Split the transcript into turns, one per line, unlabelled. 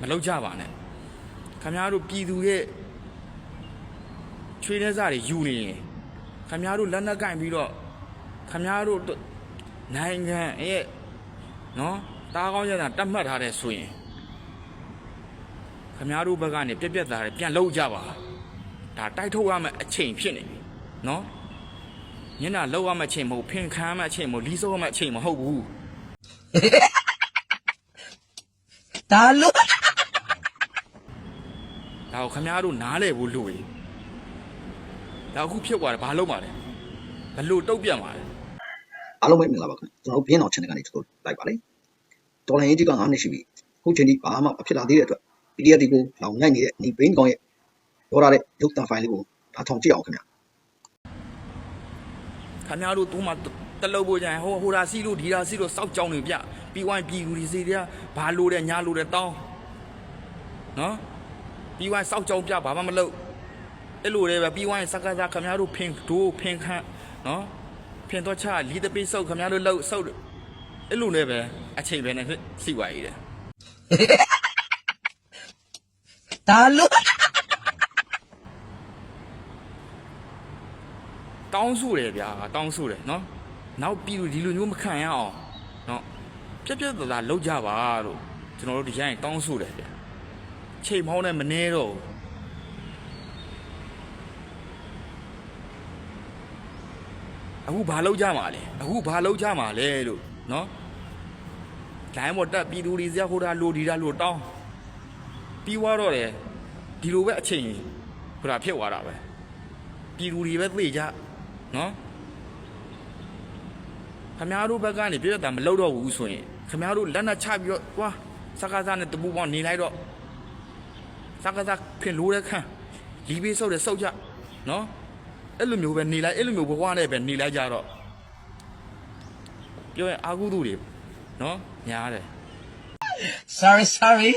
မလုပ်ကြပါနဲ့ခင်ဗျားတို့ပြည်သူရဲ့ချွေးနှဲစားတွေယူနေရင်ခင်ဗျားတို့လက်နက်ကင်ပြီးတော့ခင်ဗျားတို့နိုင်ငံရဲ့နော်တားကောင်းရတာတတ်မှတ်ထားတဲ့ဆိုရင်ခင်ဗျားတို့ဘက်ကနေပြက်ပြက်သားတွေပြန်လုပ်ကြပါဒါတိုက်ထုတ်ရမယ့်အချိန်ဖြစ်နေပြီနော်ညနာလောက်ရမယ့်အချိန်မဟုတ်ဖင်ခံရမယ့်အချိန်မဟုတ်လီးစောရမယ့်အချိန်မဟုတ်ဘူး
ဒါလို့
ဒါကိုခမားတို့နားလဲဘူးလို့ရဒါအခုဖြစ်သွားတယ်ဘာလုပ်မှာလဲဘလို့တုတ်ပြတ်မှာလဲ
အားလုံးပဲမင်္ဂလာပါခင်ဗျကျွန်တော်တို့ပြင်းအောင် channel ကနေထုတ်လိုက်ပါလေတော်လိုင်းရေးကြီးက9နှစ်ရှိပြီအခုချိန်ထိဘာမှမဖြစ်လာသေးတဲ့အတွက် PDF ဒီကိုလောင်ညိုက်နေတဲ့ဒီဘိန်းကောင်ရဲ့ပြောရတဲ့ရုပ်သံဖိုင်လေးကိုဒါထောင်ကြည့်အောင်ခင်ဗျ
ခမားတို့သူ့မှာတလုတ်ဖို့ကြရင်ဟိုဟိုဒါစီလို့ဒီဒါစီလို့စောက်ကြောင်နေပြပြီးဝိုင်းပြည်သူတွေစီတွေကဘာလို့တဲ့ညာလို့တဲ့တောင်းနော် ပြီးဝိုင်းစောက်ကြောင်ပြဘာမှမလုပ်အဲ့လိုလေပဲပြီးဝိုင်းစကားစားခမားတို့ဖင်ဒိုးဖင်ခန့်နော်ဖင်တော့ချလီတပိစုပ်ခမားတို့လှုပ်စုပ်အဲ့လိုလေပဲအချိန်ပဲနဲ့စီဝါကြီးတယ်
ဒါလို့
တောင်းဆိုတယ်ဗျာတောင်းဆိုတယ်နော်နောက်ပြည်သူဒီလိုမျိုးမခံရအောင်နော်ပြက်ပြက်သားသားလောက်ကြပါလို့ကျွန်တော်တို့ဒီရိုင်းတောင်းဆိုတယ်ဗျာ ချိန်မောင်းနဲ့မနေတော့ဘူးအခုဘာလောက်ကြမှာလဲအခုဘာလောက်ကြမှာလဲလို့နော်လိုင်းမတက်ပြည်သူတွေစရာဟိုတာလိုဒီတာလိုတောင်းပြီးွားတော့တယ်ဒီလိုပဲအချိန်ဟိုတာဖြစ်သွားတာပဲပြည်သူတွေပဲသိကြနော်ခမားတို့ဘက်ကနေပြည့်တာမလုပ်တော့ဘူးဆိုရင်ခမားတို့လက်နက်ချပြီးတော့ဝါစကားစားနဲ့တပူပေါင်းနေလိုက်တော့ စကားစားခင်လို့တဲ့ခန့်လီဘေးဆုပ်တဲ့ဆုပ်ကြနော်အဲ့လိုမျိုးပဲနေလိုက်အဲ့လိုမျိုးဘဝနဲ့ပဲနေလိုက်ကြတော့ပြောရင်အာဟုသူတွေနော်ညားတယ်
sorry sorry